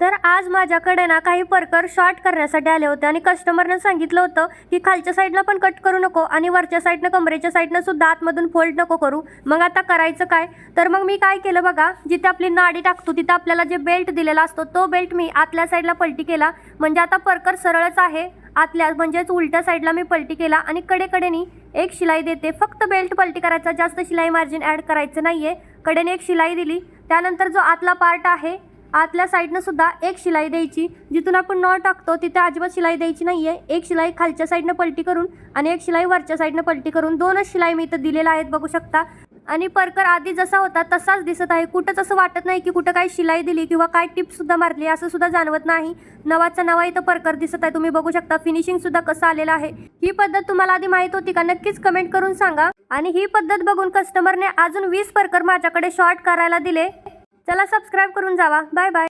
तर आज माझ्याकडे ना काही परकर शॉर्ट करण्यासाठी आले होते आणि कस्टमरनं सांगितलं होतं की खालच्या साईडला पण कट करू नको आणि वरच्या साईडनं कमरेच्या साईडनं सुद्धा आतमधून फोल्ड नको करू. मग आता करायचं काय? तर मग मी काय केलं बघा जिथे आपली नाडी टाकतो तिथे आपल्याला जे बेल्ट दिलेला असतो तो बेल्ट मी आतल्या साईडला पलटी केला. म्हणजे आता परकर सरळच आहे. आतल्या म्हणजेच उलट्या साईडला मी पलटी केला आणि कडेकडेनी एक शिलाई देते. फक्त बेल्ट पलटी करायचा जास्त शिलाई मार्जिन ॲड करायचं नाही आहे कडेने एक शिलाई दिली. त्यानंतर जो आतला पार्ट आहे आतल्या साईडनं सुद्धा एक शिलाई द्यायची जिथून आपण नळ टाकतो तिथे अजिबात शिलाई द्यायची नाही आहे एक शिलाई खालच्या साईडनं पलटी करून आणि एक शिलाई वरच्या साईडनं पलटी करून दोनच शिलाई मी इथं दिलेल्या आहेत बघू शकता. आणि परकर आधी जसा होता तसाच दिसत आहे. कुठंच असं वाटत नाही की कुठं काय शिलाई दिली किंवा काय टिप्ससुद्धा मारली असं सुद्धा जाणवत नाही. नवाचा नवा इथं परकर दिसत आहे. तुम्ही बघू शकता फिनिशिंगसुद्धा कसं आलेलं आहे. ही पद्धत तुम्हाला आधी माहीत होती का? नक्कीच कमेंट करून सांगा. आणि ही पद्धत बघून कस्टमरने अजून वीस परकर माझ्याकडे शॉर्ट करायला दिले. चला सबस्क्राईब करून जावा. Bye bye